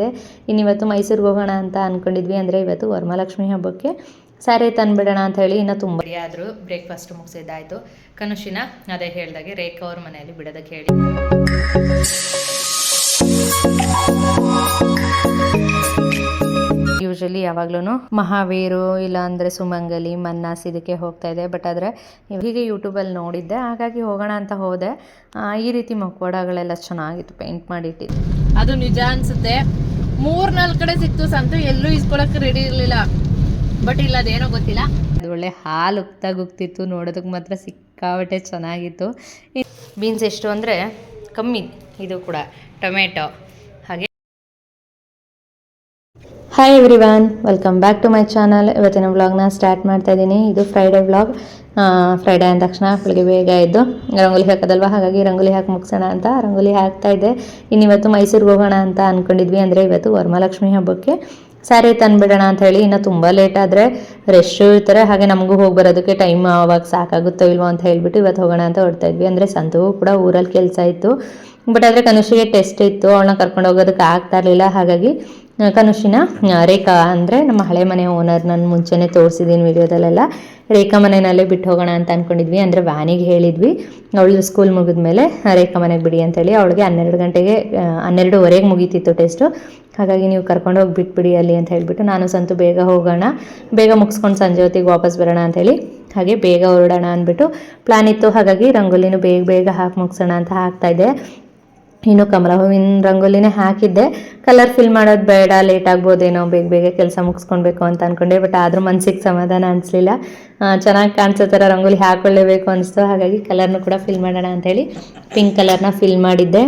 ಇದೆ. ಇನ್ನಿವತ್ತು ಮೈಸೂರಿಗೆ ಹೋಗೋಣ ಅಂತ ಅಂದ್ಕೊಂಡಿದ್ವಿ ಅಂದರೆ ಇವತ್ತು ವರಮಹಾಲಕ್ಷ್ಮಿ ಹಬ್ಬಕ್ಕೆ ಸ್ಯಾರಿ ತಂದುಬಿಡೋಣ ಅಂತ ಹೇಳಿ ಇನ್ನೂ ತುಂಬ ಆದರೂ ಬ್ರೇಕ್ಫಾಸ್ಟ್ ಮುಗಿಸಿದ್ದಾಯಿತು. ಕನುಷಿನ ಅದೇ ಹೇಳ್ದಾಗೆ ರೇಖಾ ಅವ್ರ ಮನೆಯಲ್ಲಿ ಬಿಡೋದಕ್ಕೆ ಹೇಳಿ. ಯೂಶಲಿ ಯಾವಾಗ್ಲೂ ಮಹಾವೀರು ಇಲ್ಲ ಅಂದರೆ ಸುಮಂಗಲಿ ಮನ್ನಾಸ್ ಇದಕ್ಕೆ ಹೋಗ್ತಾ ಇದೆ. ಬಟ್ ಆದರೆ ಹೀಗೆ ಯೂಟ್ಯೂಬಲ್ಲಿ ನೋಡಿದ್ದೆ. ಹಾಗಾಗಿ ಹೋಗೋಣ ಅಂತ ಹೋದೆ. ಈ ರೀತಿ ಮಕ್ವಾಡಗಳೆಲ್ಲ ಚೆನ್ನಾಗಿತ್ತು ಪೇಂಟ್ ಮಾಡಿಟ್ಟಿದ್ದು ಅದು ನಿಜ ಅನ್ಸುತ್ತೆ. ಮೂರ್ ನಾಲ್ಕು ಕಡೆ ಸಿಕ್ತು ಸಂತು ಎಲ್ಲೂ ಇಸ್ಕೊಳಕ್ ರೆಡಿ ಇರ್ಲಿಲ್ಲ. ಬಟ್ ಇಲ್ಲ ಅದೇನೋ ಗೊತ್ತಿಲ್ಲ. ಅದು ಒಳ್ಳೆ ಹಾಲು ಉಕ್ತಾಗ ಉಕ್ತಿತ್ತು ನೋಡೋದಕ್ಕೆ ಮಾತ್ರ ಸಿಕ್ಕಾಬಟ್ಟೆ ಚೆನ್ನಾಗಿತ್ತು. ಬೀನ್ಸ್ ಎಷ್ಟು ಅಂದರೆ ಕಮ್ಮಿ ಇದು ಕೂಡ ಟೊಮೆಟೊ. ಹಾಗೆ. Hi everyone welcome back to my channel ಇವತ್ತಿನ ವ್ಲಾಗ್ನ ಸ್ಟಾರ್ಟ್ ಮಾಡ್ತಾ ಇದ್ದೀನಿ. ಇದು ಫ್ರೈಡೇ ವ್ಲಾಗ್ ಫ್ರೈಡೇ ಅಂದ ತಕ್ಷಣ ಬೆಳಿಗ್ಗೆ ಬೇಗ ಇದ್ದು ರಂಗೋಲಿ ಹಾಕೋದಲ್ವ? ಹಾಗಾಗಿ ರಂಗೋಲಿ ಹಾಕಿ ಮುಗಿಸೋಣ ಅಂತ ರಂಗೋಲಿ ಹಾಕ್ತಾ ಇದ್ದೆ. ಇನ್ನಿವತ್ತು ಮೈಸೂರಿಗೆ ಹೋಗೋಣ ಅಂತ ಅಂದ್ಕೊಂಡಿದ್ವಿ ಅಂದರೆ ಇವತ್ತು ವರಮಹಾಲಕ್ಷ್ಮಿ ಹಬ್ಬಕ್ಕೆ ಸ್ಯಾರಿ ತಂದುಬಿಡೋಣ ಅಂತ ಹೇಳಿ ಇನ್ನು ತುಂಬ ಲೇಟ್ ಆದರೆ ರಶ್ ಇರ್ತಾರೆ ಹಾಗೆ ನಮಗೂ ಹೋಗಿ ಬರೋದಕ್ಕೆ ಟೈಮ್ ಆವಾಗ ಸಾಕಾಗುತ್ತೋ ಇಲ್ವೋ ಅಂತ ಹೇಳ್ಬಿಟ್ಟು ಇವತ್ತು ಹೋಗೋಣ ಅಂತ ಹೊಡ್ತಾ ಇದ್ವಿ. ಅಂದರೆ ಸಂತು ಕೂಡ ಊರಲ್ಲಿ ಕೆಲಸ ಇತ್ತು. ಬಟ್ ಆದರೆ ಕನುಷಿಗೆ ಟೆಸ್ಟ್ ಇತ್ತು. ಅವಳನ್ನ ಕರ್ಕೊಂಡು ಹೋಗೋದಕ್ಕೆ ಆಗ್ತಾ ಇರಲಿಲ್ಲ. ಹಾಗಾಗಿ ಕನುಷಿನ ರೇಖಾ ಅಂದರೆ ನಮ್ಮ ಹಳೆ ಮನೆ ಓನರ್ ನಾನು ಮುಂಚೆನೇ ತೋರಿಸಿದ್ದೀನಿ ವಿಡಿಯೋದಲ್ಲೆಲ್ಲ. ರೇಖಾ ಮನೆಯಲ್ಲೇ ಬಿಟ್ಟು ಹೋಗೋಣ ಅಂತ ಅಂದ್ಕೊಂಡಿದ್ವಿ ಅಂದರೆ ವ್ಯಾನಿಗೆ ಹೇಳಿದ್ವಿ. ಅವಳು ಸ್ಕೂಲ್ ಮುಗಿದ ಮೇಲೆ ರೇಖಾ ಮನೆಗೆ ಬಿಡಿ ಅಂತೇಳಿ ಅವಳಿಗೆ ಹನ್ನೆರಡು ಗಂಟೆಗೆ ಹನ್ನೆರಡುವರೆಗೆ ಮುಗೀತಿತ್ತು ಟೆಸ್ಟು ಹಾಗಾಗಿ ನೀವು ಕರ್ಕೊಂಡು ಹೋಗಿ ಬಿಟ್ಬಿಡಿ ಅಲ್ಲಿ ಅಂತ ಹೇಳಿಬಿಟ್ಟು ನಾನು ಸಂತು ಬೇಗ ಹೋಗೋಣ, ಬೇಗ ಮುಗಿಸ್ಕೊಂಡು ಸಂಜೆ ಹೊತ್ತಿಗೆ ವಾಪಸ್ ಬರೋಣ ಅಂಥೇಳಿ ಹಾಗೆ ಬೇಗ ಹೊರಡೋಣ ಅಂದ್ಬಿಟ್ಟು ಪ್ಲ್ಯಾನ್ ಇತ್ತು. ಹಾಗಾಗಿ ರಂಗೋಲಿನೂ ಬೇಗ ಬೇಗ ಹಾಕಿ ಮುಗಿಸೋಣ ಅಂತ ಹಾಕ್ತಾಯಿದ್ದೆ ಇನ್ನು ಕಮಲ ಹೂವಿನ ರಂಗೋಲಿನೇ ಹಾಕಿದ್ದೆ. ಕಲರ್ ಫಿಲ್ ಮಾಡೋದು ಬೇಡ ಲೇಟ್ ಆಗ್ಬೋದೇನೋ, ಬೇಗ ಬೇಗ ಕೆಲಸ ಮುಗಿಸ್ಕೊಳ್ಬೇಕು ಅಂತ ಅಂದ್ಕೊಂಡೆ ಬಟ್ ಆದರೂ ಮನ್ಸಿಗೆ ಸಮಾಧಾನ ಅನಿಸ್ಲಿಲ್ಲ. ಚೆನ್ನಾಗಿ ಕಾಣಿಸೋ ಥರ ರಂಗೋಲಿ ಹಾಕ್ಕೊಳ್ಳೇಬೇಕು ಅನಿಸ್ತು, ಹಾಗಾಗಿ ಕಲರ್ನು ಕೂಡ ಫಿಲ್ ಮಾಡೋಣ ಅಂತೇಳಿ ಪಿಂಕ್ ಕಲರ್ನ ಫಿಲ್ ಮಾಡಿದ್ದೆ.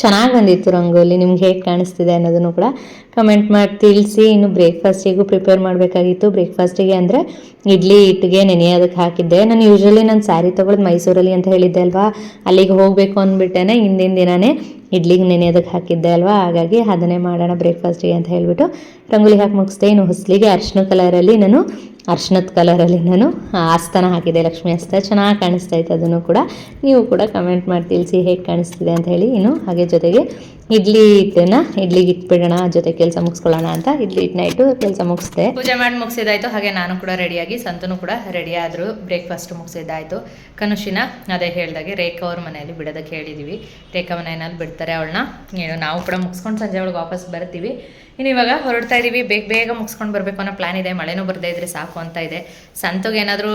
ಚೆನ್ನಾಗಿ ಬಂದಿತ್ತು ರಂಗೋಲಿ, ನಿಮ್ಗೆ ಹೇಗೆ ಕಾಣಿಸ್ತಿದೆ ಅನ್ನೋದನ್ನು ಕೂಡ ಕಮೆಂಟ್ ಮಾಡಿ ತಿಳಿಸಿ. ಇನ್ನು ಬ್ರೇಕ್ಫಾಸ್ಟಿಗೂ ಪ್ರಿಪೇರ್ ಮಾಡಬೇಕಾಗಿತ್ತು. ಬ್ರೇಕ್ಫಾಸ್ಟಿಗೆ ಅಂದರೆ ಇಡ್ಲಿ ಹಿಟ್ಟಿಗೆ ನೆನೆಯೋದಕ್ಕೆ ಹಾಕಿದ್ದೆ. ನಾನು ಯೂಶ್ವಲಿ ನಾನು ಸ್ಯಾರಿ ತೊಗೊಳೋದು ಮೈಸೂರಲ್ಲಿ ಅಂತ ಹೇಳಿದ್ದೆ ಅಲ್ವಾ? ಅಲ್ಲಿಗೆ ಹೋಗಬೇಕು ಅಂದ್ಬಿಟ್ಟೇನೆ, ಹಿಂದಿನ ದಿನವೇ ಇಡ್ಲಿಗೆ ನೆನೆಯೋದಕ್ಕೆ ಹಾಕಿದ್ದೆ ಅಲ್ವಾ? ಹಾಗಾಗಿ ಅದನ್ನೇ ಮಾಡೋಣ ಬ್ರೇಕ್ಫಾಸ್ಟಿಗೆ ಅಂತ ಹೇಳಿಬಿಟ್ಟು ರಂಗೋಲಿ ಹಾಕಿ ಮುಗಿಸ್ದೆ. ಇನ್ನು ಹೊಸಲಿಗೆ ಅರ್ಶಿನ ಕಲರಲ್ಲಿ ನಾನು ಅರ್ಶಿನದ ಕಲರಲ್ಲಿ ನಾನು ಆಸ್ತನ ಹಾಕಿದ್ದೆ. ಲಕ್ಷ್ಮಿ ಆಸ್ತ ಚೆನ್ನಾಗಿ ಕಾಣಿಸ್ತಾ ಇತ್ತು ಅದನ್ನು ಕೂಡ. ನೀವು ಕೂಡ ಕಮೆಂಟ್ ಮಾಡಿ ತಿಳಿಸಿ ಹೇಗೆ ಕಾಣಿಸ್ತಿದೆ ಅಂತ ಹೇಳಿ. ಇನ್ನು ಹಾಗೆ ಜೊತೆಗೆ ಇಡ್ಲಿ ಹಿಟ್ಟನ್ನ ಇಡ್ಲಿಗೆ ಇಟ್ಬಿಡೋಣ. ಜೊತೆ ಕೆಲಸ ಮುಗಿಸ್ಕೊಳ್ಳೋಣ ಅಂತ ಇಡ್ಲಿ ಹಿಟ್ಟನ್ನ ಇಟ್ಟು ಕೆಲಸ ಮುಗಿಸ್ದೆ. ಪೂಜೆ ಮಾಡಿ ಮುಗಿಸಿದಾಯ್ತು. ಹಾಗೆ ನಾನು ಕೂಡ ರೆಡಿಯಾಗಿ, ಸಂತನು ಕೂಡ ರೆಡಿ ಬ್ರೇಕ್ಫಾಸ್ಟ್ ಮುಗಿಸಿದ್ದಾಯಿತು ಕನುಷಿನ ಅದೇ ಹೇಳಿದಾಗೆ ರೇಖಾ ಅವ್ರ ಮನೆಯಲ್ಲಿ ಬಿಡೋದಕ್ಕೆ ಹೇಳಿದ್ದೀವಿ ರೇಖಾ ಮನೆಯಲ್ಲಿ ಬಿಡ್ತಾರೆ. ಅವಳನ್ನ. ಏನು, ನಾವು ಕೂಡ ಮುಗಿಸ್ಕೊಂಡು ಸಂಜೆ ಅವಳಿಗೆ ವಾಪಸ್ ಬರ್ತೀವಿ. ಇನ್ನು ಇವಾಗ ಹೊರಡ್ತಾ ಇದ್ದೀವಿ ಬೇಗ ಬೇಗ ಮುಗಿಸ್ಕೊಂಡು ಬರಬೇಕು ಅನ್ನೋ ಪ್ಲ್ಯಾನ್ ಇದೆ. ಮಳೆನೂ ಬರದೇ ಇದ್ರೆ ಸಾಕು ಅಂತ ಇದೆ. ಸಂತಗೆ ಏನಾದರೂ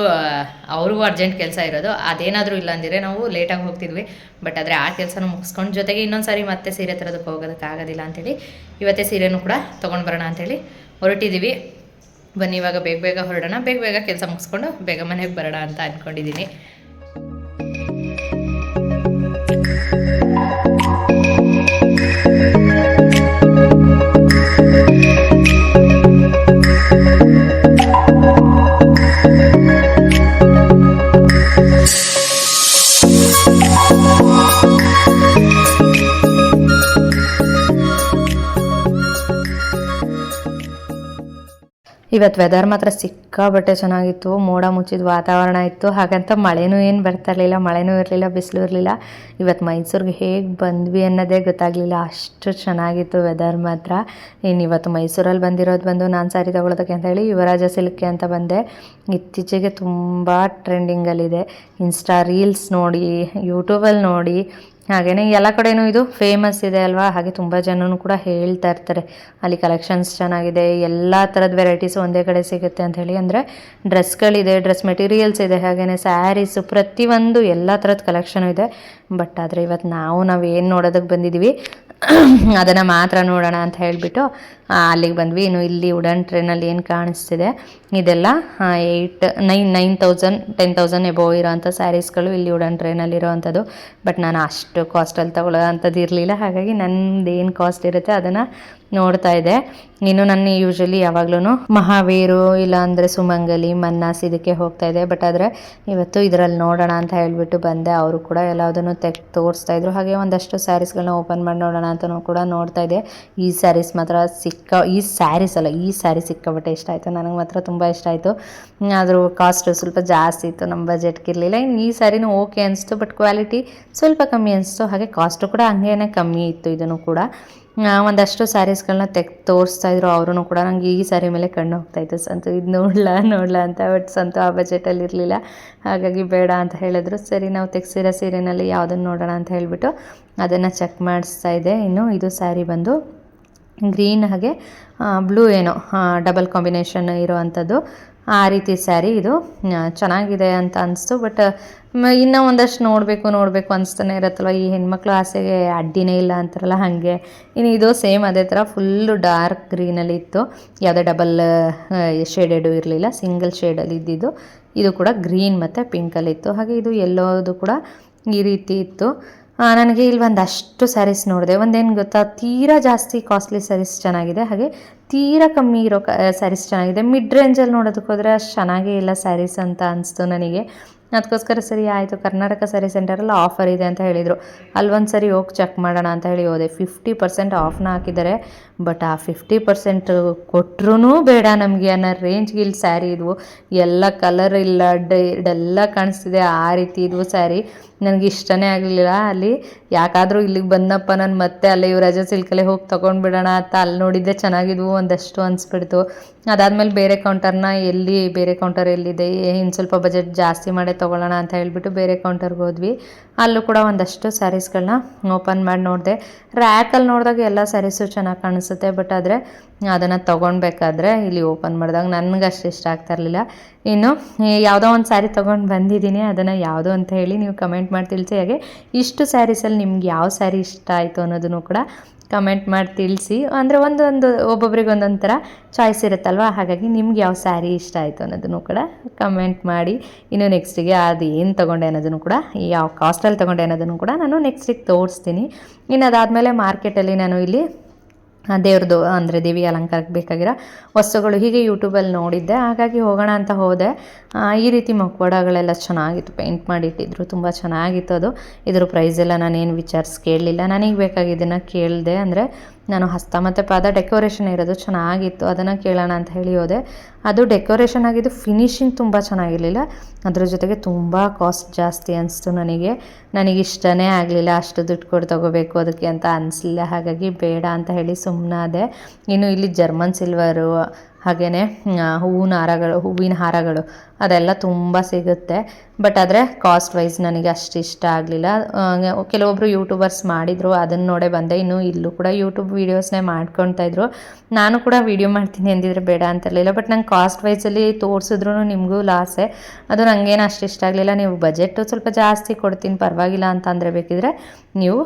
ಅವ್ರಿಗೂ ಅರ್ಜೆಂಟ್ ಕೆಲಸ ಇರೋದು. ಅದೇನಾದರೂ ಇಲ್ಲ ಅಂದಿದ್ರೆ ನಾವು ಲೇಟಾಗಿ ಹೋಗ್ತಿದ್ವಿ. ಬಟ್ ಆದರೆ ಆ ಕೆಲಸನೂ ಮುಗಿಸ್ಕೊಂಡು ಜೊತೆಗೆ ಇನ್ನೊಂದು ಸಾರಿ ಮತ್ತೆ ಸೀರೆ ತರೋದಕ್ಕೆ ಹೋಗೋದಕ್ಕೆ ಆಗೋದಿಲ್ಲ ಅಂತೇಳಿ ಇವತ್ತೇ ಸೀರೆನೂ ಕೂಡ ತೊಗೊಂಡು ಬರೋಣ ಅಂತೇಳಿ ಹೊರಟಿದ್ದೀವಿ ಬನ್ನಿ, ಇವಾಗ ಬೇಗ ಬೇಗ ಹೊರಡೋಣ. ಬೇಗ ಬೇಗ ಕೆಲಸ ಮುಗಿಸ್ಕೊಂಡು ಬೇಗ ಮನೆಗೆ ಬರೋಣ ಅಂತ ಅಂದ್ಕೊಂಡಿದ್ದೀನಿ ಇವತ್ತು ವೆದರ್ ಮಾತ್ರ ಸಿಕ್ಕಾಬಟ್ಟೆ ಚೆನ್ನಾಗಿತ್ತು. ಮೋಡ ಮುಚ್ಚಿದ ವಾತಾವರಣ ಇತ್ತು. ಹಾಗಂತ ಮಳೆನೂ ಏನು ಬರ್ತಾ ಇರಲಿಲ್ಲ, ಮಳೆನೂ ಇರಲಿಲ್ಲ, ಬಿಸಿಲು ಇರಲಿಲ್ಲ. ಇವತ್ತು ಮೈಸೂರಿಗೆ ಹೇಗೆ ಬಂದ್ವಿ ಅನ್ನೋದೇ ಗೊತ್ತಾಗಲಿಲ್ಲ. ಅಷ್ಟು ಚೆನ್ನಾಗಿತ್ತು ವೆದರ್ ಮಾತ್ರ. ಇನ್ನು ಇವತ್ತು ಮೈಸೂರಲ್ಲಿ ಬಂದಿರೋದು ಬಂದು ನಾನು ಸಾರಿ ತೊಗೊಳೋದಕ್ಕೆ ಅಂತ ಹೇಳಿ ಯುವರಾಜ ಸಿಲ್ಕೆ ಅಂತ ಬಂದೆ. ಇತ್ತೀಚೆಗೆ ತುಂಬ ಟ್ರೆಂಡಿಂಗಲ್ಲಿದೆ ಇನ್ಸ್ಟಾ ರೀಲ್ಸ್ ನೋಡಿ ಯೂಟ್ಯೂಬಲ್ಲಿ ನೋಡಿ ಹಾಗೆಯೇ ಎಲ್ಲ ಕಡೆನೂ ಇದು ಫೇಮಸ್ ಇದೆ ಅಲ್ವಾ? ಹಾಗೆ ತುಂಬ ಜನನು ಕೂಡ ಹೇಳ್ತಾ ಇರ್ತಾರೆ. ಅಲ್ಲಿ ಕಲೆಕ್ಷನ್ಸ್ ಚೆನ್ನಾಗಿದೆ, ಎಲ್ಲ ಥರದ ವೆರೈಟೀಸ್ ಒಂದೇ ಕಡೆ ಸಿಗುತ್ತೆ ಅಂತ ಹೇಳಿ. ಅಂದರೆ ಡ್ರೆಸ್ಗಳಿದೆ ಡ್ರೆಸ್ ಮೆಟೀರಿಯಲ್ಸ್ ಇದೆ ಹಾಗೆಯೇ ಸ್ಯಾರೀಸು ಪ್ರತಿಯೊಂದು ಎಲ್ಲ ಥರದ ಕಲೆಕ್ಷನು ಇದೆ. ಬಟ್ ಆದರೆ ಇವತ್ತು ನಾವು ನಾವು ಏನು ನೋಡೋದಕ್ಕೆ ಬಂದಿದ್ದೀವಿ ಅದನ್ನು ಮಾತ್ರ ನೋಡೋಣ ಅಂತ ಹೇಳಿಬಿಟ್ಟು ಅಲ್ಲಿಗೆ ಬಂದ್ವಿ. ಇನ್ನು ಇಲ್ಲಿ ಉಡನ್ ಟ್ರೈನಲ್ಲಿ ಏನು ಕಾಣಿಸ್ತಿದೆ? ಇದೆಲ್ಲ eight nine nine thousand, ten thousand above ಇರೋವಂಥ ಸ್ಯಾರೀಸ್ಗಳು ಇಲ್ಲಿ ಉಡನ್ ಟ್ರೈನಲ್ಲಿ ಇರೋವಂಥದ್ದು ಬಟ್ ನಾನು ಅಷ್ಟು ಕಾಸ್ಟಲ್ಲಿ ತಗೊಳ್ಳೋ ಅಂಥದ್ದು ಇರಲಿಲ್ಲ ಹಾಗಾಗಿ ನಂದು ಏನು ಕಾಸ್ಟ್ ಇರುತ್ತೆ ಅದನ್ನು ನೋಡ್ತಾ ಇದೆ. ಇನ್ನು ನನ್ನ ಯೂಶಲಿ ಯಾವಾಗ್ಲೂ ಮಹಾವೀರು ಇಲ್ಲ ಅಂದರೆ ಸುಮಂಗಲಿ ಮನ್ನಾಸ್ ಇದಕ್ಕೆ ಹೋಗ್ತಾ ಇದೆ. ಬಟ್ ಆದರೆ ಇವತ್ತು ಇದರಲ್ಲಿ ನೋಡೋಣ ಅಂತ ಹೇಳಿಬಿಟ್ಟು ಬಂದೆ. ಅವರು ಕೂಡ ಎಲ್ಲದನ್ನು ತೆಗ್, ತೋರಿಸ್ತಾ ಇದ್ರು. ಹಾಗೆ ಒಂದಷ್ಟು ಸ್ಯಾರೀಸ್ಗಳನ್ನ ಓಪನ್ ಮಾಡಿ ನೋಡೋಣ ಅಂತಲೂ ಕೂಡ ನೋಡ್ತಾ ಇದೆ. ಈ ಸ್ಯಾರೀಸ್ ಮಾತ್ರ ಸಿಕ್ಕ, ಈ ಸ್ಯಾರೀಸ್ ಅಲ್ಲ, ಈ ಸ್ಯಾರಿ ಸಿಕ್ಕಾಬಟ್ಟೆ ಇಷ್ಟ ಆಯಿತು. ನನಗೆ ಮಾತ್ರ ತುಂಬ ಇಷ್ಟ ಆಯಿತು. ಆದರೂ ಕಾಸ್ಟ್ ಸ್ವಲ್ಪ ಜಾಸ್ತಿ ಇತ್ತು. ನಮ್ಮ ಬಜೆಟ್ಗೆ ಇರಲಿಲ್ಲ. ಇನ್ನು ಈ ಸ್ಯಾರಿನೂ ಓಕೆ ಅನಿಸ್ತು ಬಟ್ ಕ್ವಾಲಿಟಿ ಸ್ವಲ್ಪ ಕಮ್ಮಿ ಅನಿಸ್ತು. ಹಾಗೆ ಕಾಸ್ಟು ಕೂಡ ಹಂಗೇನೆ ಕಮ್ಮಿ ಇತ್ತು ಇದನ್ನು ಕೂಡ. ಒಂದಷ್ಟು ಸ್ಯಾರೀಸ್ಗಳನ್ನ ತೆಗ್ ತೋರಿಸ್ತಾ ಇದ್ರು ಅವರು ಕೂಡ ನಂಗೆ ಈ ಸ್ಯಾರಿ ಮೇಲೆ ಕಣ್ಣು ಹೋಗ್ತಾ ಇತ್ತು ಸಂತು. ಇದು ನೋಡ್ಲಾ ನೋಡ್ಲಾ ಅಂತ, ಬಟ್ ಸಂತು ಆ ಬಜೆಟಲ್ಲಿ ಇರಲಿಲ್ಲ. ಹಾಗಾಗಿ ಬೇಡ ಅಂತ ಹೇಳಿದ್ರು. ಸರಿ, ನಾವು ತೆಗ್ಸಿರೋ ಸೀರೆನಲ್ಲಿ ಯಾವುದನ್ನು ನೋಡೋಣ ಅಂತ ಹೇಳಿಬಿಟ್ಟು ಅದನ್ನು ಚೆಕ್ ಮಾಡಿಸ್ತಾ ಇದ್ದೆ. ಇನ್ನು ಇದು ಸ್ಯಾರಿ ಬಂದು ಗ್ರೀನ್ ಹಾಗೆ ಬ್ಲೂ ಏನೋ ಡಬಲ್ ಕಾಂಬಿನೇಷನ್ ಇರೋ ಅಂಥದ್ದು ಆ ರೀತಿ ಸ್ಯಾರಿ ಇದು ಚೆನ್ನಾಗಿದೆ ಅಂತ ಅನಿಸ್ತು. ಬಟ್ ಇನ್ನೂ ಒಂದಷ್ಟು ನೋಡಬೇಕು ನೋಡಬೇಕು ಅನಿಸ್ತಾನೆ ಇರುತ್ತಲ್ವ. ಈ ಹೆಣ್ಮಕ್ಳು ಆಸೆಗೆ ಅಡ್ಡಿನೇ ಇಲ್ಲ ಅಂತಾರಲ್ಲ ಹಾಗೆ. ಇನ್ನು ಇದು ಸೇಮ್ ಅದೇ ಥರ ಫುಲ್ಲು ಡಾರ್ಕ್ ಗ್ರೀನಲ್ಲಿ ಇತ್ತು. ಯಾವುದೇ ಡಬಲ್ ಶೇಡೆಡು ಇರಲಿಲ್ಲ ಸಿಂಗಲ್ ಶೇಡಲ್ಲಿ ಇದ್ದಿದ್ದು. ಇದು ಕೂಡ ಗ್ರೀನ್ ಮತ್ತು ಪಿಂಕಲ್ಲಿತ್ತು ಹಾಗೆ ಇದು ಎಲ್ಲೋದು ಕೂಡ ಈ ರೀತಿ ಇತ್ತು. ನನಗೆ ಇಲ್ಲಿ ಒಂದಷ್ಟು ಸ್ಯಾರೀಸ್ ನೋಡಿದೆ. ಒಂದೇನು ಗೊತ್ತಾ? ತೀರಾ ಜಾಸ್ತಿ ಕಾಸ್ಟ್ಲಿ ಸ್ಯಾರೀಸ್ ಚೆನ್ನಾಗಿದೆ. ಹಾಗೆ ತೀರಾ ಕಮ್ಮಿ ಇರೋ ಸ್ಯಾರೀಸ್ ಚೆನ್ನಾಗಿದೆ. ಮಿಡ್ ರೇಂಜಲ್ಲಿ ನೋಡೋದಕ್ಕೆ ಹೋದರೆ ಅಷ್ಟು ಚೆನ್ನಾಗೇ ಇಲ್ಲ ಸ್ಯಾರೀಸ್ ಅಂತ ಅನಿಸ್ತು ನನಗೆ. ಅದಕ್ಕೋಸ್ಕರ ಸರಿ ಆಯಿತು. ಕರ್ನಾಟಕ ಸ್ಯಾರಿ ಸೆಂಟರಲ್ಲಿ ಆಫರ್ ಇದೆ ಅಂತ ಹೇಳಿದರು. ಅಲ್ಲೊಂದು ಸರಿ ಹೋಗಿ ಚೆಕ್ ಮಾಡೋಣ ಅಂತ ಹೇಳಿ ಹೋದೆ. ಫಿಫ್ಟಿ ಪರ್ಸೆಂಟ್ ಆಫ್ನ ಹಾಕಿದ್ದಾರೆ. ಬಟ್ ಆ ಫಿಫ್ಟಿ ಪರ್ಸೆಂಟ್ ಕೊಟ್ರೂ ಬೇಡ ನಮಗೆ ಅನ್ನೋ ರೇಂಜ್ಗೆ ಇಲ್ಲಿ ಸ್ಯಾರಿ ಇದ್ವು. ಎಲ್ಲ ಕಲರ್ ಇಲ್ಲ ಡೈಡ್ ಕಾಣಿಸ್ತಿದೆ. ಆ ರೀತಿ ಇದ್ವು ಸ್ಯಾರಿ ನನಗೆ ಇಷ್ಟನೇ ಆಗಲಿಲ್ಲ ಅಲ್ಲಿ. ಯಾಕಾದರೂ ಇಲ್ಲಿಗೆ ಬಂದಪ್ಪ ನಾನು ಮತ್ತೆ, ಅಲ್ಲೇ ಯುವರಾಜ ಸಿಲ್ಕಲ್ಲೇ ಹೋಗಿ ತೊಗೊಂಡ್ಬಿಡೋಣ ಅಂತ ಅಲ್ಲಿ ನೋಡಿದ್ದೆ ಚೆನ್ನಾಗಿದ್ವು ಒಂದಷ್ಟು ಅನಿಸ್ಬಿಡ್ತು. ಅದಾದಮೇಲೆ ಬೇರೆ ಕೌಂಟರ್ನ ಎಲ್ಲಿ, ಬೇರೆ ಕೌಂಟರ್ ಎಲ್ಲಿದೆ ಇನ್ನು ಸ್ವಲ್ಪ ಬಜೆಟ್ ಜಾಸ್ತಿ ಮಾಡೇ ತೊಗೊಳ್ಳೋಣ ಅಂತ ಹೇಳಿಬಿಟ್ಟು ಬೇರೆ ಕೌಂಟರ್ಗೆ ಹೋದ್ವಿ. ಅಲ್ಲೂ ಕೂಡ ಒಂದಷ್ಟು ಸ್ಯಾರೀಸ್ಗಳನ್ನ ಓಪನ್ ಮಾಡಿ ನೋಡಿದೆ. ರ್ಯಾಕಲ್ಲಿ ನೋಡಿದಾಗ ಎಲ್ಲ ಸ್ಯಾರೀಸು ಚೆನ್ನಾಗಿ ಕಾಣಿಸುತ್ತೆ ಬಟ್ ಆದರೆ ಅದನ್ನು ತೊಗೊಳ್ಬೇಕಾದ್ರೆ ಇಲ್ಲಿ ಓಪನ್ ಮಾಡಿದಾಗ ನನಗೆ ಅಷ್ಟು ಇಷ್ಟ ಆಗ್ತಾ ಇರಲಿಲ್ಲ. ಇನ್ನು ಯಾವುದೋ ಒಂದು ಸ್ಯಾರಿ ತೊಗೊಂಡು ಬಂದಿದ್ದೀನಿ, ಅದನ್ನು ಯಾವುದು ಅಂತ ಹೇಳಿ ನೀವು ಕಮೆಂಟ್ ಮಾಡಿ ತಿಳಿಸಿ. ಹಾಗೆ ಇಷ್ಟು ಸ್ಯಾರೀಸಲ್ಲಿ ನಿಮ್ಗೆ ಯಾವ ಸ್ಯಾರಿ ಇಷ್ಟ ಆಯಿತು ಅನ್ನೋದನ್ನು ಕೂಡ ಕಮೆಂಟ್ ಮಾಡಿ ತಿಳಿಸಿ. ಅಂದರೆ ಒಂದೊಂದು, ಒಬ್ಬೊಬ್ರಿಗೆ ಒಂದೊಂದು ಥರ ಚಾಯ್ಸ್ ಇರುತ್ತಲ್ವ? ಹಾಗಾಗಿ ನಿಮ್ಗೆ ಯಾವ ಸ್ಯಾರಿ ಇಷ್ಟ ಆಯಿತು ಅನ್ನೋದನ್ನು ಕೂಡ ಕಮೆಂಟ್ ಮಾಡಿ. ಇನ್ನು ನೆಕ್ಸ್ಟಿಗೆ ಅದು ಏನು ತೊಗೊಂಡೆ ಅನ್ನೋದನ್ನು ಕೂಡ, ಯಾವ ಕಾಸ್ಟಲ್ಲಿ ತೊಗೊಂಡೆ ಅನ್ನೋದನ್ನು ಕೂಡ ನಾನು ನೆಕ್ಸ್ಟಿಗೆ ತೋರಿಸ್ತೀನಿ. ಇನ್ನು ಅದಾದಮೇಲೆ ಮಾರ್ಕೆಟಲ್ಲಿ ನಾನು ಇಲ್ಲಿ ದೇವ್ರದ್ದು ಅಂದರೆ ದೇವಿ ಅಲಂಕಾರಕ್ಕೆ ಬೇಕಾಗಿರೋ ವಸ್ತುಗಳು ಹೀಗೆ ಯೂಟ್ಯೂಬಲ್ಲಿ ನೋಡಿದ್ದೆ. ಹಾಗಾಗಿ ಹೋಗೋಣ ಅಂತ ಹೋದೆ. ಈ ರೀತಿ ಮಕ್ವಡಗಳೆಲ್ಲ ಚೆನ್ನಾಗಿತ್ತು. ಪೇಂಟ್ ಮಾಡಿಟ್ಟಿದ್ರು. ತುಂಬ ಚೆನ್ನಾಗಿತ್ತು ಅದು. ಇದ್ರ ಪ್ರೈಸೆಲ್ಲ ನಾನೇನು ವಿಚಾರಿಸಿ ಕೇಳಲಿಲ್ಲ. ನನಗೆ ಬೇಕಾಗಿದ್ದನ್ನು ಕೇಳಿದೆ. ಅಂದರೆ ನಾನು ಹಸ್ತ ಮತ್ತು ಪಾದ ಡೆಕೋರೇಷನ್ ಇರೋದು ಚೆನ್ನಾಗಿತ್ತು, ಅದನ್ನು ಕೇಳೋಣ ಅಂತ ಹೇಳಿ ಹೋದೆ. ಅದು ಡೆಕೋರೇಷನ್ ಆಗಿದ್ದು ಫಿನಿಶಿಂಗ್ ತುಂಬ ಚೆನ್ನಾಗಿರಲಿಲ್ಲ. ಅದ್ರ ಜೊತೆಗೆ ತುಂಬ ಕಾಸ್ಟ್ ಜಾಸ್ತಿ ಅನಿಸ್ತು ನನಗೆ. ನನಗೆ ಇಷ್ಟನೇ ಆಗಲಿಲ್ಲ, ಅಷ್ಟು ದುಡ್ಡು ಕೊಟ್ಟು ತೊಗೋಬೇಕು ಅದಕ್ಕೆ ಅಂತ ಅನಿಸಲಿಲ್ಲ. ಹಾಗಾಗಿ ಬೇಡ ಅಂತ ಹೇಳಿ ಸುಮ್ಮನಾದೆ ಇನ್ನು ಇಲ್ಲಿ ಜರ್ಮನ್ ಸಿಲ್ವರು ಹಾಗೆಯೇ ಹೂವಿನ ಹಾರಗಳು ಹೂವಿನ ಹಾರಗಳು ಅದೆಲ್ಲ ತುಂಬ ಸಿಗುತ್ತೆ. ಬಟ್ ಆದರೆ ಕಾಸ್ಟ್ ವೈಸ್ ನನಗೆ ಅಷ್ಟು ಇಷ್ಟ ಆಗಲಿಲ್ಲ. ಕೆಲವೊಬ್ಬರು ಯೂಟ್ಯೂಬರ್ಸ್ ಮಾಡಿದರು ಅದನ್ನು ನೋಡೇ ಬಂದೆ. ಇನ್ನು ಇಲ್ಲೂ ಕೂಡ ಯೂಟ್ಯೂಬ್ ವೀಡಿಯೋಸ್ನೇ ಮಾಡ್ಕೊತಾ ಇದ್ರು. ನಾನು ಕೂಡ ವೀಡಿಯೋ ಮಾಡ್ತೀನಿ ಅಂದಿದ್ರೆ ಬೇಡ ಅಂತಿರಲಿಲ್ಲ ಬಟ್ ನಂಗೆ ಕಾಸ್ಟ್ ವೈಸಲ್ಲಿ ತೋರಿಸಿದ್ರು ನಿಮಗೂ ಲಾಸೆ. ಅದು ನನಗೇನು ಅಷ್ಟು ಇಷ್ಟ ಆಗಲಿಲ್ಲ. ನೀವು ಬಜೆಟ್ ಸ್ವಲ್ಪ ಜಾಸ್ತಿ ಕೊಡ್ತೀನಿ, ಪರವಾಗಿಲ್ಲ ಅಂತ ಅಂದರೆ ಬೇಕಿದ್ರೆ ನೀವು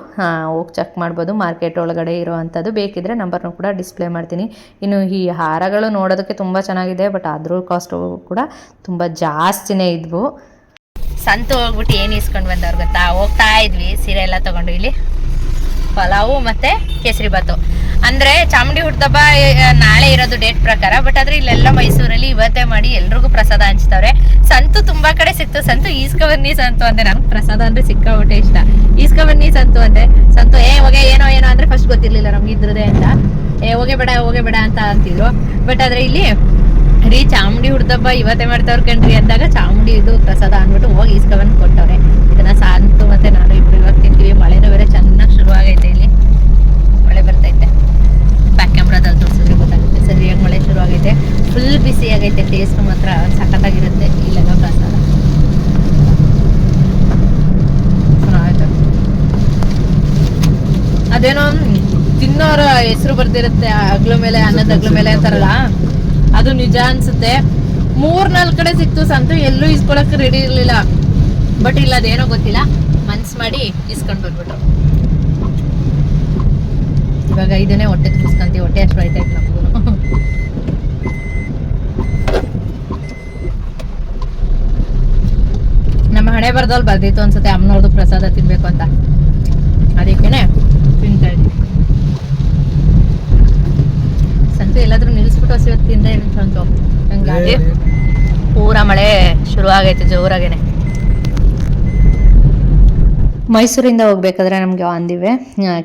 ಹೋಗಿ ಚೆಕ್ ಮಾಡ್ಬೋದು. ಮಾರ್ಕೆಟ್ ಒಳಗಡೆ ಇರೋ ಅಂಥದ್ದು ಬೇಕಿದ್ರೆ ನಂಬರ್ನೂ ಕೂಡ ಡಿಸ್ಪ್ಲೇ ಮಾಡ್ತೀನಿ. ಇನ್ನು ಈ ಹಾರಗಳು ನೋಡೋದಕ್ಕೆ ತುಂಬ ಚೆನ್ನಾಗಿದೆ. ಬಟ್ ಆದರೂ ಕಾಸ್ಟು ಕೂಡ ತುಂಬ ಜಾಸ್ತಿನೇ ಇದ್ವು. ಸಂತು ಹೋಗ್ಬಿಟ್ಟು ಏನು ಇಸ್ಕೊಂಡು ಬಂದವ್ರು ಗೊತ್ತಾ? ಹೋಗ್ತಾ ಇದ್ವಿ, ಸೀರೆ ಎಲ್ಲ ತಗೊಂಡು ಇಲ್ಲಿ. ಪಲಾವು ಮತ್ತೆ ಕೇಸರಿ ಬಾತು ಅಂದ್ರೆ ಚಾಮುಂಡಿ ಹುಟ್ಟದಬ್ಬ ನಾಳೆ ಇರೋದು ಡೇಟ್ ಪ್ರಕಾರ ಬಟ್ ಆದ್ರೆ ಇಲ್ಲೆಲ್ಲ ಮೈಸೂರಲ್ಲಿ ಇವತ್ತೇ ಮಾಡಿ ಎಲ್ರಿಗೂ ಪ್ರಸಾದ ಹಂಚ್ತವ್ರೆ. ಸಂತು ತುಂಬಾ ಕಡೆ ಸಿಕ್ತು. ಸಂತು ಈಸ್ಕೊಬನ್ನಿ ಸಂತು ಅಂದೆ. ನನಗೆ ಪ್ರಸಾದ ಅಂದ್ರೆ ಸಿಕ್ಕಾಬಿಟ್ಟೆ ಇಷ್ಟ. ಈಸ್ಕೊಬನ್ನಿ ಸಂತು ಅಂದೆ. ಸಂತು, ಏ, ಹೋಗೆ, ಏನೋ ಏನೋ ಅಂದ್ರೆ ಫಸ್ಟ್ ಗೊತ್ತಿರ್ಲಿಲ್ಲ ನಮ್ಗೆ ಇದ್ರದೇ ಅಂತ. ಏ, ಹೋಗೇ ಬೇಡ ಹೋಗೇ ಬೇಡ ಅಂತ ಅಂತಿದ್ರು. ಬಟ್ ಆದ್ರೆ ಇಲ್ಲಿ ರೀ ಚಾಮುಂಡಿ ಹುಡ್ದಬ್ಬ ಇವತ್ತೇ ಮಾಡ್ತಾವ್ರ ಕಣ್ರಿ ಅಂದಾಗ ಚಾಮುಂಡಿ ಇದು ಪ್ರಸಾದ ಅಂದ್ಬಿಟ್ಟು ಹೋಗಿ ಈಸ್ಕೊಂಡ್ ಕೊಟ್ಟವ್ರೆ. ಇದನ್ನ ಸಾಂತು ಮತ್ತೆ ನಾನು ಇಬ್ರು ಇವಾಗ ತಿಂತೀವಿ. ಮಳೆನೂ ಬೇರೆ ಚೆನ್ನಾಗಿ ಶುರುವಾಗೈತೆ ಇಲ್ಲಿ. ಮಳೆ ಬರ್ತೈತೆ. ಬ್ಯಾಕ್ ಕ್ಯಾಮ್ರಾದಲ್ಲಿ ತೋರಿಸಿದ್ರೆ ಗೊತ್ತಾಗುತ್ತೆ. ಸರಿಯಾಗಿ ಮಳೆ ಶುರುವಾಗೈತೆ. ಫುಲ್ ಬಿಸಿ ಆಗೈತೆ. ಟೇಸ್ಟ್ ಮಾತ್ರ ಸಖತ್ತಾಗಿರುತ್ತೆ ಇಲ್ಲೆಲ್ಲ ಪ್ರಸಾದ. ಅದೇನೋ ತಿನ್ನೋರ ಹೆಸರು ಬರ್ತಿರುತ್ತೆ ಹಗ್ಲು ಮೇಲೆ ಅನ್ನದ ಅಗ್ಲ ಮೇಲೆ ಅಂತಾರಲ್ಲ? ಅದು ನಿಜ ಅನ್ಸುತ್ತೆ. ಮೂರ್, ನಾಲ್ಕು ಕಡೆ ಸಿಕ್ತು ಸಂತು, ಎಲ್ಲೂ ಇಸ್ಕೊಳಕ್ ರೆಡಿ ಇರ್ಲಿಲ್ಲ. ಬಟ್ ಇಲ್ಲ, ಅದೇನೋ ಗೊತ್ತಿಲ್ಲ. ಮನ್ಸ್ ಮಾಡಿ ಇಸ್ಕೊಂಡ್ ಬಂದ್ಬಿಟ್ರು. ಇವಾಗ ಇದನ್ನೇ ಹೊಟ್ಟೆ ತುಂಬಿಸ್ಕೊಂತೀವಿ ಹೊಟ್ಟೆ ಅಷ್ಟು ಐತೆ ನಮಗೂ ನಮ್ಮ ಹಣೆ ಬರ್ದಲ್ಲಿ ಬರ್ದಿತ್ತು ಅನ್ಸುತ್ತೆ. ಅಮ್ಮನವ್ರದ್ದು ಪ್ರಸಾದ ತಿನ್ಬೇಕು ಅಂತ. ಅದಕ್ಕೇನೆ ತಿಂತಾ ಇದ್ವಿ ಸಂತು ಎಲ್ಲಾದ್ರೂ ನಿಲ್ಸ್ಬಿಟ್ಟು ಹಸಿವತ್ತಿಂದ ಹೊತ್ತು ತಿಂದ ಇರುತ್ತೆ ಸಂತು ಹಂಗಾಗಿ ಪೂರ ಮಳೆ ಶುರು ಆಗೈತೆ ಜೋರಾಗೇನೆ. ಮೈಸೂರಿಂದ ಹೋಗ್ಬೇಕಾದ್ರೆ ನಮಗೆ on the way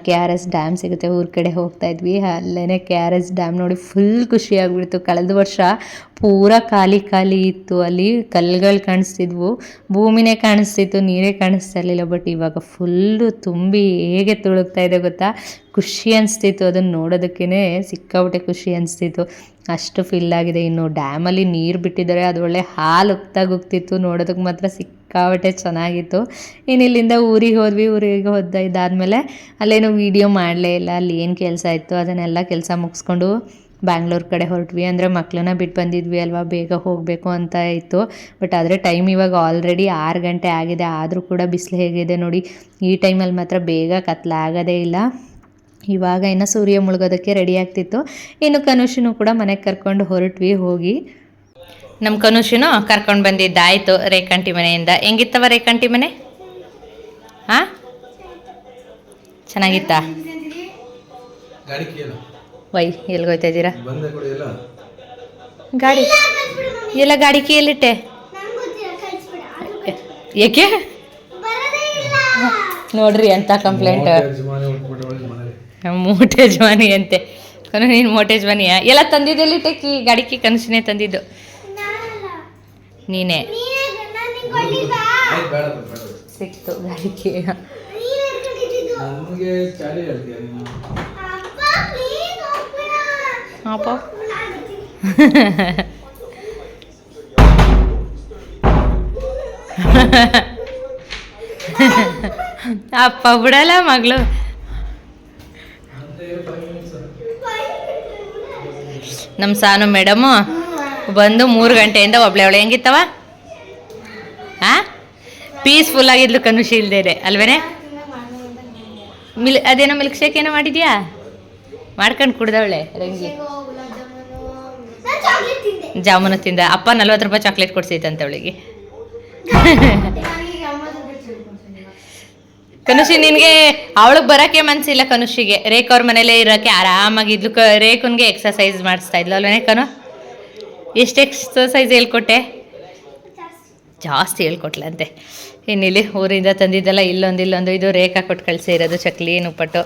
K R S dam ಸಿಗುತ್ತೆ. ಊರ ಕಡೆ ಹೋಗ್ತಾ ಇದ್ವಿ. ಅಲ್ಲೇ ಕೆ ಆರ್ ಎಸ್ ಡ್ಯಾಮ್ ನೋಡಿ ಫುಲ್ ಖುಷಿ ಆಗ್ಬಿಡ್ತು ಕಳೆದ ವರ್ಷ ಪೂರ ಖಾಲಿ ಖಾಲಿ ಇತ್ತು. ಅಲ್ಲಿ ಕಲ್ಲುಗಳು ಕಾಣಿಸ್ತಿದ್ವು. ಭೂಮಿನೇ ಕಾಣಿಸ್ತಿತ್ತು, ನೀರೇ ಕಾಣಿಸ್ತಾ ಇರಲಿಲ್ಲ. ಬಟ್ ಇವಾಗ ಫುಲ್ಲು ತುಂಬಿ ಹೇಗೆ ತುಳುಕ್ತಾ ಇದೆ ಗೊತ್ತಾ? ಖುಷಿ ಅನಿಸ್ತಿತ್ತು ಅದನ್ನು ನೋಡೋದಕ್ಕೇ ಸಿಕ್ಕಾಬಿಟ್ಟೆ ಖುಷಿ ಅನಿಸ್ತಿತ್ತು. ಅಷ್ಟು ಫಿಲ್ ಆಗಿದೆ. ಇನ್ನು ಡ್ಯಾಮಲ್ಲಿ ನೀರು ಬಿಟ್ಟಿದ್ದಾರೆ. ಅದು ಒಳ್ಳೆ ಹಾಲು ಉಕ್ತಾಗಿ ನೋಡೋದಕ್ಕೆ ಮಾತ್ರ ಸಿಕ್ಕಾಪಟ್ಟೆ ಚೆನ್ನಾಗಿತ್ತು. ಇನ್ನು ಇಲ್ಲಿಂದ ಊರಿಗೆ ಹೋದ್ವಿ, ಊರಿಗೆ ಹೋದ ಇದಾದಮೇಲೆ ಅಲ್ಲೇನು ವೀಡಿಯೋ ಮಾಡಲೇ ಇಲ್ಲ. ಅಲ್ಲಿ ಏನು ಕೆಲಸ ಇತ್ತು ಅದನ್ನೆಲ್ಲ ಕೆಲಸ ಮುಗಿಸ್ಕೊಂಡು ಬ್ಯಾಂಗ್ಳೂರ್ ಕಡೆ ಹೊರಟ್ವಿ. ಅಂದರೆ ಮಕ್ಕಳನ್ನ ಬಿಟ್ಟು ಬಂದಿದ್ವಿ ಅಲ್ವಾ, ಬೇಗ ಹೋಗಬೇಕು ಅಂತ ಇತ್ತು. ಬಟ್ ಆದರೆ ಟೈಮ್ ಇವಾಗ ಆಲ್ರೆಡಿ ಆರು ಗಂಟೆ ಆಗಿದೆ. ಆದರೂ ಕೂಡ ಬಿಸಿಲು ಹೇಗಿದೆ ನೋಡಿ. ಈ ಟೈಮಲ್ಲಿ ಮಾತ್ರ ಬೇಗ ಕತ್ಲಾಗೋದೇ ಇಲ್ಲ. ಇವಾಗ ಇನ್ನು ಸೂರ್ಯ ಮುಳುಗೋದಕ್ಕೆ ರೆಡಿ ಆಗ್ತಿತ್ತು. ಇನ್ನು ಕನುಷನು ಕೂಡ ಮನೆಗೆ ಕರ್ಕೊಂಡು ಹೊರಟ್ವಿ ಹೋಗಿ. ನಮ್ಮ ಕನುಷಿನೂ ಕರ್ಕೊಂಡು ಬಂದಿದ್ದಾಯಿತು ರೇಖಂಟಿ ಮನೆಯಿಂದ. ಹೆಂಗಿತ್ತವ ರೇಖಂಟಿ ಮನೆ? ಹಾಂ? ಚೆನ್ನಾಗಿತ್ತಾ? ವೈ ಎಲ್ಲಿಗೋಯ್ತಾ ಇದ್ದೀರಾ ಗಾಡಿ ಎಲ್ಲ ಗಾಡಿ ಕೇಳಿಟ್ಟೆ. ಏಕೆ? ನೋಡ್ರಿ ಅಂತ ಕಂಪ್ಲೇಂಟ್ ಮೋಟೆ ಜವಾನಿ ಅಂತೆ ಕನು ನೀನು ಮೋಟೇಜ್ ಜವಾನಿಯ ಎಲ್ಲ ತಂದಿದ್ದೆಲ್ಲಿಟ್ಟೆ ಕೀ ಗಾಡಿ ಕಿ ಕನಸಿನೇ ತಂದಿದ್ದು? ನೀನೇ. ಸಿಕ್ತು ಗಳಿಕೆ ಅಪ್ಪ ಅಪ್ಪ. ಬಿಡಲ್ಲ ಮಗಳು. ನಮ್ಮ ಸಾನು ಮೇಡಮು. ಬಂದು ಮೂರು ಗಂಟೆಯಿಂದ ಒಬ್ಳೆ ಅವಳೆ ಹೆಂಗಿತ್ತವ? ಹಾಂ ಪೀಸ್ಫುಲ್ ಆಗಿದ್ಲು ಕನುಷಿ ಇಲ್ದೇನೆ, ಅಲ್ವೇನೆ? ಮಿಲ್, ಅದೇನೋ ಮಿಲ್ಕ್ ಶೇಕ್ ಏನೋ ಮಾಡಿದ್ಯಾ? ಮಾಡ್ಕೊಂಡು ಕುಡ್ದವಳೆ ರಂಗಿ. ಜಾಮೂನು ತಿಂದ. ಅಪ್ಪ ನಲ್ವತ್ತು ರೂಪಾಯಿ ಚಾಕ್ಲೇಟ್ ಕೊಡ್ಸೈತಂತೆ ಅವಳಿಗೆ. ಕನುಷಿ ನಿನಗೆ ಅವಳಿಗೆ ಬರೋಕ್ಕೆ ಮನಸ್ಸಿಲ್ಲ ಕನುಷಿಗೆ. ರೇಖ್ ಅವ್ರ ಮನೇಲೇ ಇರೋಕ್ಕೆ ಆರಾಮಾಗಿದ್ಲು. ರೇಖನ್ಗೆ ಎಕ್ಸಸೈಸ್ ಮಾಡಿಸ್ತಾ ಇದ್ಲು. ಅಲ್ವೇ ಕನು? ಎಷ್ಟು ಎಕ್ಸಸೈಸ್ ಹೇಳ್ಕೊಟ್ಟೆ? ಜಾಸ್ತಿ ಹೇಳ್ಕೊಟ್ಲಂತೆ. ಇನ್ನಿಲ್ಲಿ ಊರಿಂದ ತಂದಿದ್ದಲ್ಲ ಇಲ್ಲೊಂದು ಇಲ್ಲೊಂದು. ಇದು ರೇಖಾ ಕೊಟ್ಟು ಕಳಿಸಿರೋದು ಚಕ್ಲಿ ಉಪ್ಪಟ್ಟು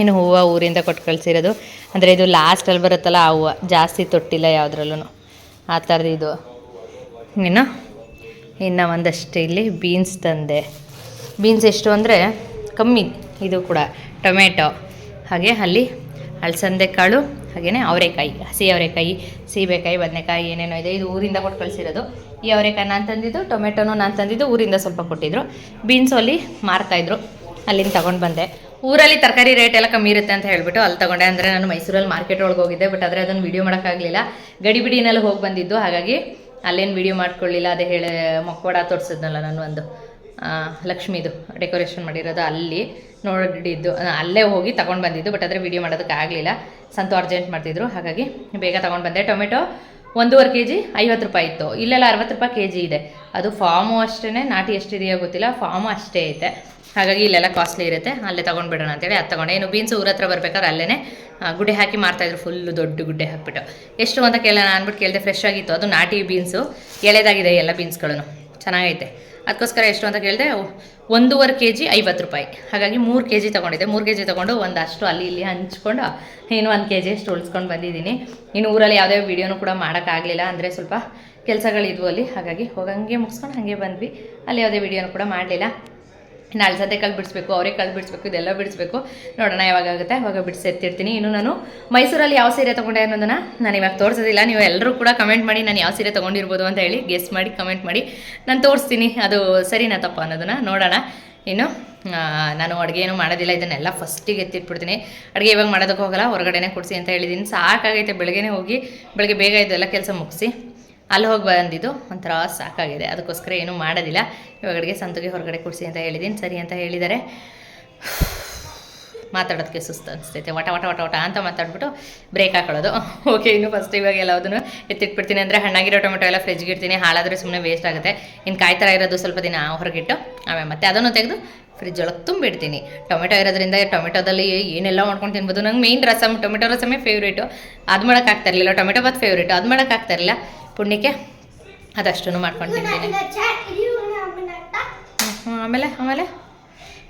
ಇನ್ನು ಹೂವು ಊರಿಂದ ಕೊಟ್ಟು ಕಳಿಸಿರೋದು ಅಂದರೆ ಇದು ಲಾಸ್ಟಲ್ಲಿ ಬರುತ್ತಲ್ಲ ಆ ಹೂವು, ಜಾಸ್ತಿ ತೊಟ್ಟಿಲ್ಲ ಯಾವುದ್ರಲ್ಲೂ ಆ ಥರದ್ದು ಇದು. ಇನ್ನು ಇನ್ನು ಒಂದಷ್ಟು ಇಲ್ಲಿ ಬೀನ್ಸ್ ತಂದೆ. ಬೀನ್ಸ್ ಎಷ್ಟು ಅಂದರೆ ಕಮ್ಮಿ. ಇದು ಕೂಡ ಟೊಮೆಟೊ ಹಾಗೆ ಅಲ್ಲಿ ಅಲಸಂದೆ ಕಾಳು ಹಾಗೆಯೇ ಅವರೆಕಾಯಿ ಹಸಿ ಅವರೆಕಾಯಿ ಸೀಬೆಕಾಯಿ, ಬದನೆಕಾಯಿ ಏನೇನೋ ಇದೆ, ಇದು ಊರಿಂದ ಕೊಟ್ಟು ಕಳಿಸಿರೋದು. ಈ ಅವರೆಕಾಯಿ ನಾನು ತಂದಿದ್ದು, ಟೊಮೆಟೊನು ನಾನು ತಂದಿದ್ದು, ಊರಿಂದ ಸ್ವಲ್ಪ ಕೊಟ್ಟಿದ್ರು. ಬೀನ್ಸು ಅಲ್ಲಿ ಮಾರ್ತಾಯಿದ್ರು ಅಲ್ಲಿಂದ ತೊಗೊಂಡು ಬಂದೆ. ಊರಲ್ಲಿ ತರಕಾರಿ ರೇಟ್ ಎಲ್ಲ ಕಮ್ಮಿ ಇರುತ್ತೆ ಅಂತ ಹೇಳಿಬಿಟ್ಟು ಅಲ್ಲಿ ತಗೊಂಡೆ. ಅಂದರೆ ನಾನು ಮೈಸೂರಲ್ಲಿ ಮಾರ್ಕೆಟ್ ಒಳಗೆ ಹೋಗಿದ್ದೆ ಬಟ್ ಆದರೆ ಅದನ್ನು ವೀಡಿಯೋ ಮಾಡೋಕ್ಕಾಗಲಿಲ್ಲ. ಗಡಿಬಿಡಿನಲ್ಲಿ ಹೋಗಿ ಬಂದಿದ್ದು, ಹಾಗಾಗಿ ಅಲ್ಲೇನು ವೀಡಿಯೋ ಮಾಡ್ಕೊಳ್ಳಿಲ್ಲ, ಅದೇ ಹೇಳಿ ಮೊಕ್ಕೋಡ ತೋರಿಸಿದ್ನಲ್ಲ ನಾನು ಒಂದು ಲಕ್ಷ್ಮೀದು ಡೆಕೋರೇಷನ್ ಮಾಡಿರೋದು ಅಲ್ಲಿ. ನೋಡಿದ್ದು ಅಲ್ಲೇ ಹೋಗಿ ತಗೊಂಡು ಬಂದಿದ್ದು, ಬಟ್ ಆದರೆ ವೀಡಿಯೋ ಮಾಡೋದಕ್ಕೆ ಆಗಲಿಲ್ಲ. ಸಂತು ಅರ್ಜೆಂಟ್ ಮಾಡ್ತಿದ್ರು, ಹಾಗಾಗಿ ಬೇಗ ತೊಗೊಂಡು ಬಂದೆ. ಟೊಮೆಟೊ ಒಂದೂವರೆ ಕೆ ಜಿ ಐವತ್ತು ರೂಪಾಯಿ ಇತ್ತು. ಇಲ್ಲೆಲ್ಲ ಅರವತ್ತು ರೂಪಾಯಿ ಕೆ ಜಿ ಇದೆ. ಅದು ಫಾರ್ಮು ಅಷ್ಟೇ ನಾಟಿ ಎಷ್ಟಿದೆಯೋ ಗೊತ್ತಿಲ್ಲ ಫಾರ್ಮು ಅಷ್ಟೇ ಐತೆ. ಹಾಗಾಗಿ ಇಲ್ಲೆಲ್ಲ ಕಾಸ್ಟ್ಲಿ ಇರುತ್ತೆ. ಅಲ್ಲೇ ತೊಗೊಂಡ್ಬಿಡೋಣ ಅಂತೇಳಿ ಅದು ತೊಗೊಂಡೆ. ಏನು ಬೀನ್ಸ್ ಊರ ಹತ್ರ ಬರ್ಬೇಕಾದ್ರೆ ಅಲ್ಲೇ ಗುಡ್ಡೆ ಹಾಕಿ ಮಾರ್ತಾಯಿದ್ರು ಫುಲ್ಲು ದೊಡ್ಡ ಗುಡ್ಡೆ ಹಾಕ್ಬಿಟ್ಟು. ಎಷ್ಟು ಅಂತ ಕೇಳೋಣ ಅಂದ್ಬಿಟ್ಟು ಕೇಳಿದೆ ಫ್ರೆಶ್ ಆಗಿತ್ತು. ಅದು ನಾಟಿ ಬೀನ್ಸು ಎಳೆದಾಗಿದೆ ಎಲ್ಲ ಬೀನ್ಸ್ಗಳನ್ನು ಚೆನ್ನಾಗೈತೆ. ಅದಕ್ಕೋಸ್ಕರ ಎಷ್ಟು ಅಂತ ಕೇಳಿದೆ ಒಂದೂವರೆ ಕೆ ಜಿ ಐವತ್ತು ರೂಪಾಯಿ. ಹಾಗಾಗಿ ಮೂರು ಕೆ ಜಿ ತೊಗೊಂಡಿದ್ದೆ. ಮೂರು ಕೆ ಜಿ ತೊಗೊಂಡು ಒಂದಷ್ಟು ಅಲ್ಲಿ ಇಲ್ಲಿ ಹಂಚ್ಕೊಂಡು, ಇನ್ನು ಒಂದು ಕೆ ಜಿ ಅಷ್ಟು ಉಳಿಸ್ಕೊಂಡು ಬಂದಿದ್ದೀನಿ. ಇನ್ನು ಊರಲ್ಲಿ ಯಾವುದೇ ವೀಡಿಯೋನು ಕೂಡ ಮಾಡೋಕ್ಕಾಗಲಿಲ್ಲ ಅಂದರೆ ಸ್ವಲ್ಪ ಕೆಲಸಗಳಿದ್ವು ಅಲ್ಲಿ. ಹಾಗಾಗಿ ಹೋಗಂಗೆ ಮುಗಿಸ್ಕೊಂಡು ಹಾಗೆ ಬಂದ್ವಿ. ಅಲ್ಲಿ ಯಾವುದೇ ವೀಡಿಯೋನು ಕೂಡ ಮಾಡಲಿಲ್ಲ. ಅಳಸಂದೆ ಕಾಳು ಬಿಡಿಸ್ಬೇಕು ಅವರೇ ಕಲ್ ಬಿಡಿಸ್ಬೇಕು ಇದೆಲ್ಲ ಬಿಡಿಸ್ಬೇಕು. ನೋಡೋಣ ಯಾವಾಗ ಆಗುತ್ತೆ ಅವಾಗ ಬಿಡಿಸಿ ಇನ್ನು ನಾನು ಮೈಸೂರಲ್ಲಿ ಯಾವ ಸೀರೆ ತೊಗೊಂಡೆ ಅನ್ನೋದನ್ನು ನಾನು ಇವಾಗ ತೋರಿಸೋದಿಲ್ಲ. ನೀವು ಎಲ್ಲರೂ ಕೂಡ ಕಮೆಂಟ್ ಮಾಡಿ ನಾನು ಯಾವ ಸೀರೆ ತೊಗೊಂಡಿರ್ಬೋದು ಅಂತ ಹೇಳಿ ಗೆಸ್ ಮಾಡಿ ಕಮೆಂಟ್ ಮಾಡಿ. ನಾನು ತೋರಿಸ್ತೀನಿ, ಅದು ಸರಿನಾ ತಪ್ಪ ಅನ್ನೋದನ್ನು ನೋಡೋಣ. ಇನ್ನು ನಾನು ಅಡುಗೆ ಏನು ಮಾಡೋದಿಲ್ಲ, ಇದನ್ನೆಲ್ಲ ಫಸ್ಟಿಗೆ ಎತ್ತಿಟ್ಬಿಡ್ತೀನಿ. ಅಡುಗೆ ಇವಾಗ ಮಾಡೋದಕ್ಕೆ ಹೋಗಲ್ಲ, ಹೊರಗಡೆನೇ ಕೊಡಿಸಿ ಅಂತ ಹೇಳಿದ್ದೀನಿ ಸಾಕಾಗೈತೆ, ಬೆಳಗ್ಗೆನೇ ಹೋಗಿ, ಬೆಳಗ್ಗೆ ಬೇಗ ಇದೆಲ್ಲ ಕೆಲಸ ಮುಗಿಸಿ. ಅಲ್ಲಿ ಹೋಗಿ ಬಂದಿದ್ದು, ಒಂಥರ ಸಾಕಾಗಿದೆ. ಅದಕ್ಕೋಸ್ಕರ ಏನೂ ಮಾಡೋದಿಲ್ಲ. ಇವಾಗಡೆಗೆ ಸಂತೋಗಿ ಹೊರಗಡೆ ಕೊಡಿಸಿ ಅಂತ ಹೇಳಿದ್ದೀನಿ. ಸರಿ ಅಂತ ಹೇಳಿದ್ದಾರೆ ಮಾತಾಡೋದಕ್ಕೆ ಸುಸ್ತು ಅನಿಸ್ತೈತೆ. ವಟ ವಟ ವಟ ವಟ ಅಂತ ಮಾತಾಡ್ಬಿಟ್ಟು ಬ್ರೇಕ್ ಹಾಕೊಳ್ಳೋದು. ಓಕೆ ಇನ್ನು ಫಸ್ಟ್ ಇವಾಗ ಎಲ್ಲದನ್ನು ಎತ್ತಿಟ್ಬಿಡ್ತೀನಿ ಅಂದರೆ ಹಣ್ಣಾಗಿರೋ ಟೊಮೆಟೊ ಎಲ್ಲ ಫ್ರಿಜ್ಗೆ ಇಡ್ತೀನಿ. ಹಾಳಾದರೆ ಸುಮ್ಮನೆ ವೇಸ್ಟ್ ಆಗುತ್ತೆ. ಇನ್ನು ಕಾಯಿ ಥರ ಇರೋದು ಸ್ವಲ್ಪ ದಿನ ಹೊರಗಿಟ್ಟು, ಆಮೇಲೆ ಮತ್ತೆ ಅದನ್ನು ತೆಗೆದು ಫ್ರಿಜ್ ಒಳಗೆ ತುಂಬಿಡ್ತೀನಿ. ಟೊಮೆಟೊ ಇರೋದ್ರಿಂದ ಟೊಮೆಟೊದಲ್ಲಿ ಏನೆಲ್ಲ ಮಾಡ್ಕೊಂಡು ತಿನ್ಬೋದು. ನಂಗೆ ಮೇಯ್ನ್ ರಸಮ್ ಟೊಮೆಟೊ ರಸಮೇ ಫೇವ್ರೇಟು ಅದು ಮಾಡೋಕ್ಕಾಗ್ತಾ ಇರಲಿಲ್ಲ. ಟೊಮೆಟೊ ಬಾತ್ ಫೇವ್ರೇಟು ಅದು ಮಾಡೋಕ್ಕಾಗ್ತಾ ಇರಲಿಲ್ಲ. ಪುಣ್ಯಕ್ಕೆ ಅದಷ್ಟು ಮಾಡ್ಕೊಂಡು ತಿಂತೀನಿ ಆಮೇಲೆ ಆಮೇಲೆ.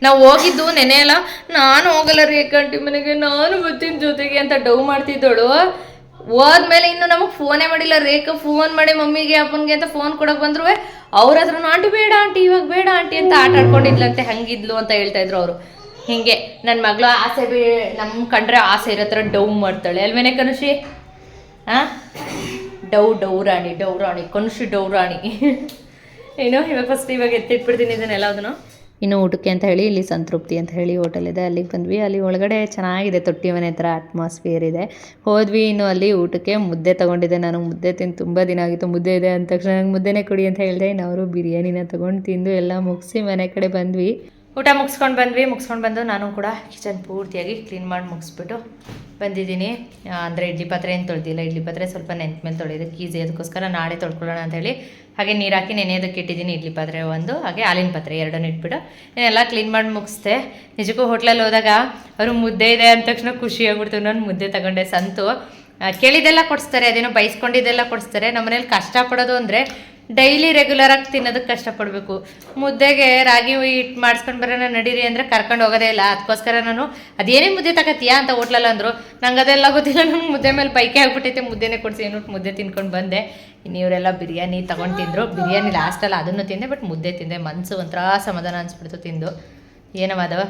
ನಾವು ಹೋಗಿದ್ದು ನೆನೆ ಅಲ್ಲ ನಾನು ಹೋಗಲ್ಲ ರೇಖಾಂಟಿ ಮನೆಗೆ ನಾನು ಬರ್ತೀನಿ ಜೊತೆಗೆ ಅಂತ ಡವ್ ಮಾಡ್ತಿದ್ದಳು. ಹೋದ್ಮೇಲೆ ಇನ್ನು ನಮಗೆ ಫೋನೇ ಮಾಡಿಲ್ಲ ರೇಖಾ ಫೋನ್ ಮಾಡಿ ಮಮ್ಮಿಗೆ ಅಪ್ಪನಿಗೆ ಅಂತ ಫೋನ್ ಕೊಡಕ್ ಬಂದ್ರು ಅವ್ರ ಹತ್ರ ಆಂಟಿ ಬೇಡ ಆಂಟಿ ಇವಾಗ ಬೇಡ ಆಂಟಿ ಅಂತ ಆಟ ಆಡ್ಕೊಂಡಿದ್ಲಂತೆ ಹಂಗಿದ್ಲು ಅಂತ ಹೇಳ್ತಾ ಇದ್ರು ಅವರು. ಹಿಂಗೆ ನನ್ನ ಮಗಳು ಆಸೆ ಬೇ ನಮ್ಮ ಕಂಡ್ರೆ ಆಸೆ ಇರೋ ಥರ ಡೌ ಮಾಡ್ತಾಳೆ. ಅಲ್ವೇನೆ ಕನುಷಿ? ಆ? ಡೌರಾಣಿ ಡೌ ರಾಣಿ ಏನೋ ಡವ್ ರಾಣಿ ಏನು ಇವಾಗ ಫಸ್ಟ್ ಇವಾಗ ಎತ್ತಿಟ್ಬಿಡ್ತೀನಿ ಇದನ್ನೆಲ್ಲ ಅದನ್ನು. ಇನ್ನು ಊಟಕ್ಕೆ ಅಂತ ಹೇಳಿ, ಇಲ್ಲಿ ಸಂತೃಪ್ತಿ ಅಂತ ಹೇಳಿ ಹೋಟೆಲ್ ಇದೆ. ಅಲ್ಲಿಗೆ ಬಂದ್ವಿ. ಅಲ್ಲಿ ಒಳಗಡೆ ಚೆನ್ನಾಗಿದೆ ತೊಟ್ಟಿ ಮನೆ ಥರ ಅಟ್ಮಾಸ್ಫಿಯರ್ ಇದೆ. ಹೋದ್ವಿ ಇನ್ನು ಅಲ್ಲಿ ಊಟಕ್ಕೆ. ಮುದ್ದೆ ತೊಗೊಂಡಿದ್ದೆ ನಾನು. ಮುದ್ದೆ ತಿಂದು ತುಂಬ ದಿನ ಆಗಿತ್ತು. ಮುದ್ದೆ ಇದೆ ಅಂದ ತಕ್ಷಣ ನಂಗೆ ಮುದ್ದೆನೇ ಕೊಡಿ ಅಂತ ಹೇಳಿದೆ. ಇನ್ನು ಅವರು ಬಿರಿಯಾನಿನ ತೊಗೊಂಡು ತಿಂದು ಎಲ್ಲ ಮುಗಿಸಿ ಮನೆ ಕಡೆ ಬಂದ್ವಿ. ಊಟ ಮುಗಿಸ್ಕೊಂಡು ಬಂದ್ವಿ, ಮುಗಿಸ್ಕೊಂಡು ಬಂದು ನಾನು ಕೂಡ ಕಿಚನ್ ಪೂರ್ತಿಯಾಗಿ ಕ್ಲೀನ್ ಮಾಡಿ ಮುಗಿಸ್ಬಿಟ್ಟು ಬಂದಿದ್ದೀನಿ. ಅಂದರೆ ಇಡ್ಲಿ ಪಾತ್ರೆ ಏನು ತೊಳೆದಿಲ್ಲ, ಇಡ್ಲಿ ಪಾತ್ರೆ ಸ್ವಲ್ಪ ನೆನ್ಪು ಮೇಲೆ ತೊಳೆಯೋದಕ್ಕೆ ಈಸಿ ಅದಕ್ಕೋಸ್ಕರ ನಾಳೆ ತೊಳ್ಕೊಳ್ಳೋಣ ಅಂತ ಹೇಳಿ ಹಾಗೆ ನೀರು ಹಾಕಿ ನೆನೆಯೋದಕ್ಕೆ ಇಟ್ಟಿದ್ದೀನಿ, ಇಡ್ಲಿ ಪಾತ್ರೆ ಒಂದು, ಹಾಗೆ ಹಾಲಿನ ಪಾತ್ರೆ ಎರಡನ್ನು ಇಟ್ಬಿಟ್ಟು ಎಲ್ಲ ಕ್ಲೀನ್ ಮಾಡಿ ಮುಗಿಸ್ದೆ. ನಿಜಕ್ಕೂ ಹೋಟ್ಲಲ್ಲಿ ಹೋದಾಗ ಅವರು ಮುದ್ದೆ ಇದೆ ಅಂದ ತಕ್ಷಣ ಖುಷಿ ಆಗ್ಬಿಡ್ತೀವಿ ನಾನು ಮುದ್ದೆ ತಗೊಂಡೆ, ಸಂತು. ಕೇಳಿದೆಲ್ಲ ಕೊಡಿಸ್ತಾರೆ, ಅದೇನೋ ಬೈಸ್ಕೊಂಡಿದ್ದೆಲ್ಲ ಕೊಡಿಸ್ತಾರೆ. ನಮ್ಮನೇಲಿ ಕಷ್ಟಪಡೋದು ಅಂದರೆ ಡೈಲಿ ರೆಗ್ಯುಲರಾಗಿ ತಿನ್ನೋದಕ್ಕೆ ಕಷ್ಟಪಡಬೇಕು. ಮುದ್ದೆಗೆ ರಾಗಿ ಹಿಟ್ಟು ಮಾಡಿಸ್ಕೊಂಡು ಬರೋಣ ನಡೀರಿ ಅಂದರೆ ಕರ್ಕೊಂಡು ಹೋಗೋದೇ ಇಲ್ಲ. ಅದಕ್ಕೋಸ್ಕರ ನಾನು, ಅದೇನೇ ಮುದ್ದೆ ತಗೋತೀಯಾ ಅಂತ ಹೋಟ್ಲಲ್ಲ ಅಂದರು, ನಂಗೆ ಅದೆಲ್ಲ ಗೊತ್ತಿಲ್ಲ. ನಂಗೆ ಮುದ್ದೆ ಮೇಲೆ ಪೈಕೆ ಆಗ್ಬಿಟ್ಟೈತೆ. ಮುದ್ದೆನೇ ಕೊಡಿಸಿ ಏನು ಮುದ್ದೆ ತಿನ್ಕೊಂಡು ಬಂದೆ. ಇವರೆಲ್ಲ ಬಿರಿಯಾನಿ ತಗೊಂಡು ತಿಂದರು. ಬಿರಿಯಾನಿ ಲಾಸ್ಟಲ್ಲಿ ಅದನ್ನು ತಿಂದೆ ಬಟ್ ಮುದ್ದೆ ತಿಂದೆ. ಮನಸ್ಸು ಒಂಥರ ಸಮಾಧಾನ ಅನಿಸ್ಬಿಡ್ತು ತಿಂದು. ಏನವಾದವ